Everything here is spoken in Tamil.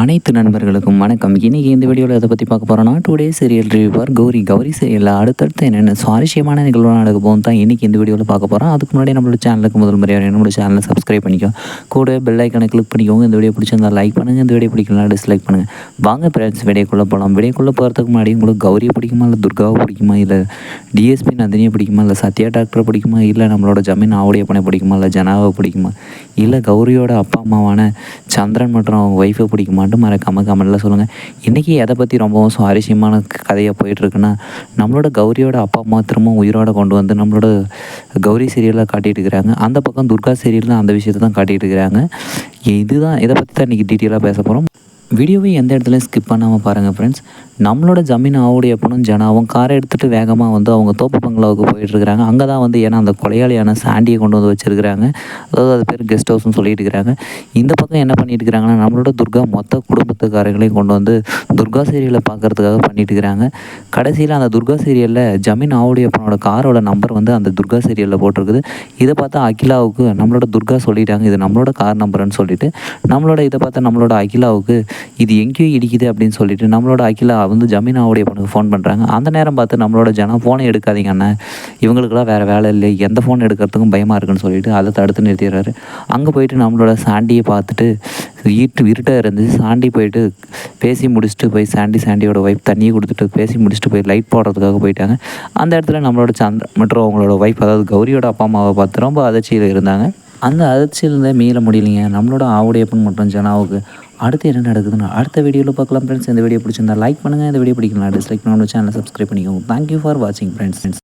அனைத்து நண்பர்களுக்கும் வணக்கம். இன்றைக்கி இந்த வீடியோவில் எதை பற்றி பார்க்க போகிறோன்னா today serial reviewer Gauri. Gauri சீரியலில் அடுத்தடுத்து என்னென்ன சுவாரஸ்யமான நிகழ்வு நடக்க போகும் தான் இன்றைக்கி இந்த வீடியோவில் பார்க்க போகிறோம் அதுக்கு முன்னாடி நம்மளோட சேனலுக்கு முதல் முறையாக நம்மளோட சேனலை சப்ஸ்கிரைப் பண்ணிக்கோ. கூட பெல் ஐக்கனை கிளிக் பண்ணிக்கோங்க. இந்த வீடியோ பிடிச்சிருந்தா லைக் பண்ணுங்கள் இந்த வீடியோ பிடிக்கலாம் டிஸ்லைக் பண்ணுங்கள் வாங்க ஃப்ரெண்ட்ஸ் வீடியோக்குள்ளே போகலாம் வீடியோக்குள்ளே போகிறதுக்கு முன்னாடி உங்களுக்கு கௌரியை பிடிக்குமா இல்லை துர்காவை பிடிக்குமா இல்லை டிஎஸ்பி நந்தினியை பிடிக்குமா? இல்லை சத்யா டாக்டரை பிடிக்குமா? இல்லை நம்மளோட ஜமீன் ஆவுடையப்பனை பிடிக்குமா? இல்லை ஜனாவை பிடிக்குமா? இல்லை கௌரியோட அப்பா அம்மாவான சந்திரன் மற்றும் அவங்க ஒய்ஃபை பிடிக்குமான்ட்டு மறக்காம கமெண்டில் சொல்லுங்கள் இன்றைக்கி எதை பற்றி ரொம்பவும் சுவாரஸ்யமான கதையாக போயிட்டுருக்குன்னா நம்மளோட கௌரியோட அப்பா அம்மா திரும்பவும் உயிரோட கொண்டு வந்து நம்மளோட கௌரி சீரியலில் காட்டிகிட்டு இருக்கிறாங்க. அந்த பக்கம் துர்கா சீரியலில் அந்த விஷயத்தை தான் காட்டிகிட்டு இருக்கிறாங்க. இதுதான் இதை பற்றி தான் இன்றைக்கி டீட்டெயிலாக பேச போகிறோம் வீடியோவை எந்த இடத்துலையும் ஸ்கிப் பண்ணாமல் பாருங்கள் ஃப்ரெண்ட்ஸ் நம்மளோட ஜமீன் ஆவுடைய பொண்ணும் ஜனாவும் காரை எடுத்துகிட்டு வேகமாக வந்து அவங்க தோப்பு பங்களாவுக்கு போயிட்டுருக்குறாங்க அங்கே தான் வந்து ஏன்னா அந்த கொலையாளியான சாண்டியை கொண்டு வந்து வச்சுருக்கிறாங்க. அதாவது அது பேர் கெஸ்ட் ஹவுஸ்னு சொல்லிட்டு இருக்கிறாங்க இந்த பக்கம் என்ன பண்ணிட்டு இருக்கிறாங்கன்னா நம்மளோட துர்கா மொத்த குடும்பத்துக்காரங்களையும் கொண்டு வந்து துர்கா சீரியலை பார்க்குறதுக்காக பண்ணிட்டு இருக்கிறாங்க கடைசியில் அந்த துர்கா சீரியலில் ஜமீன் ஆவுடைய பொண்ணோட காரோட நம்பர் வந்து அந்த துர்கா சீரியலில் போட்டிருக்குது. இதை பார்த்தா அகிலாவுக்கு நம்மளோட துர்கா சொல்லிட்டாங்க. இது நம்மளோட கார் நம்பர்னு சொல்லிட்டு நம்மளோட இதை பார்த்தா நம்மளோட அகிலாவுக்கு இது எங்கேயோ இடிக்குது அப்படின்னு சொல்லிட்டு நம்மளோட அகிலா வந்து ஜமீனாவுடைய பொண்ணுக்கு ஃபோன் பண்ணுறாங்க அந்த நேரம் பார்த்து நம்மளோட ஜனம் ஃபோனை எடுக்காதீங்க அண்ணன் இவங்களுக்குலாம் வேறு வேலை இல்லை. எந்த ஃபோன் எடுக்கிறதுக்கும் பயமாக இருக்குன்னு சொல்லிட்டு அதை தடுத்து நிறுத்திடுறாரு. அங்கே போயிட்டு நம்மளோட சாண்டியை பார்த்துட்டு ஈட்டு இருட்டாக இருந்து சாண்டி போயிட்டு பேசி முடிச்சுட்டு போய் சாண்டி சாண்டியோட ஒய்ஃப் தண்ணியை கொடுத்துட்டு பேசி முடிச்சுட்டு போய் லைட் போடுறதுக்காக போயிட்டாங்க. அந்த இடத்துல நம்மளோட சந்த் மற்றும் அவங்களோட ஒய்ஃப் அதாவது கௌரியோட அப்பா அம்மாவை பார்த்து ரொம்ப அதிர்ச்சியில் இருந்தாங்க. அந்த அதிர்ச்சியிலேருந்தே மீள முடியலைங்க. நம்மளோட ஆவுடையப்பன் மற்றும் ஜனாவுக்கு அடுத்து என்ன நடக்குதுன்னு அடுத்த வீடியோவில் பார்க்கலாம் ஃப்ரெண்ட்ஸ் இந்த வீடியோ பிடிச்சிருந்தா லைக் பண்ணுங்கள் இந்த வீடியோ பிடிக்கலாம் டிஸ்லைக் பண்ணணும் சேனலை சப்ஸ்கிரைப் பண்ணிக்கோங்க. தேங்க்யூ ஃபார் வாட்சிங் ஃப்ரெண்ட்ஸ்